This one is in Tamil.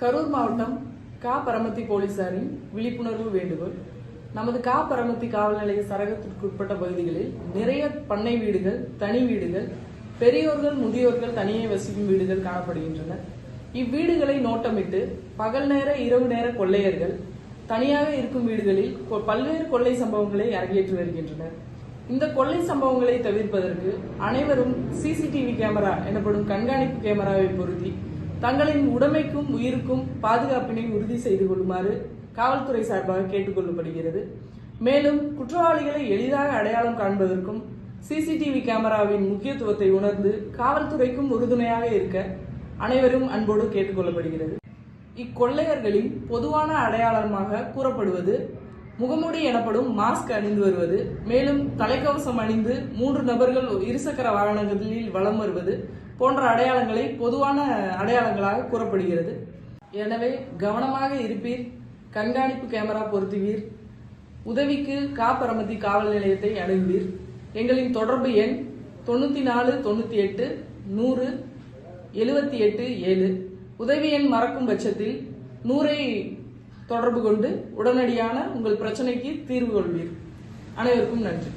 கரூர் மாவட்டம் கா. பரமத்தி போலீசாரின் விழிப்புணர்வு வேண்டுகோள். நமது கா. பரமத்தி காவல் நிலைய சரகத்திற்கு உட்பட்ட பகுதிகளில் நிறைய பண்ணை வீடுகள் தனி வீடுகள் பெரியோர்கள் முதியோர்கள் தனியே வசிக்கும் வீடுகள் காணப்படுகின்றன. இவ்வீடுகளை நோட்டமிட்டு பகல் நேர இரவு நேர கொள்ளையர்கள் தனியாக இருக்கும் வீடுகளில் கொ- பல்வேறு கொள்ளை சம்பவங்களை அரங்கேற்றி வருகின்றனர். இந்த கொள்ளை சம்பவங்களை தவிர்ப்பதற்கு அனைவரும் சிசிடிவி கேமரா எனப்படும் கண்காணிப்பு கேமராவை பொருத்தி தங்களின் உடைமைக்கும் உயிருக்கும் பாதுகாப்பினை உறுதி செய்து கொள்ளுமாறு காவல்துறை சார்பாக கேட்டுக்கொள்ளப்படுகிறது. மேலும் குற்றவாளிகளை எளிதாக அடையாளம் காண்பதற்கும் சிசிடிவி கேமராவின் முக்கியத்துவத்தை உணர்ந்து காவல்துறைக்கும் உறுதுணையாக இருக்க அனைவரும் அன்போடு கேட்டுக்கொள்ளப்படுகிறது. இக்கொள்ளையர்களின் பொதுவான அடையாளமாக கூறப்படுவது முகமூடி எனப்படும் மாஸ்க் அணிந்து வருவது மேலும் தலைக்கவசம் அணிந்து மூன்று நபர்கள் இருசக்கர வாகனங்களில் வலம் வருவது போன்ற அடையாளங்களை பொதுவான அடையாளங்களாக கூறப்படுகிறது. எனவே கவனமாக இருப்பீர் கண்காணிப்பு கேமரா பொருத்துவீர் உதவிக்கு காப்பரமதி காவல் நிலையத்தை அணுகுவீர். எங்களின் தொடர்பு எண் தொண்ணூத்தி நாலு தொண்ணூற்றி எட்டு நூறு எழுபத்தி எட்டு ஏழு. உதவி எண் மறக்கும் பட்சத்தில் நூறை தொடர்பு கொண்டு உடனடியான உங்கள் பிரச்சனைக்கு தீர்வு கொள்வீர். அனைவருக்கும் நன்றி.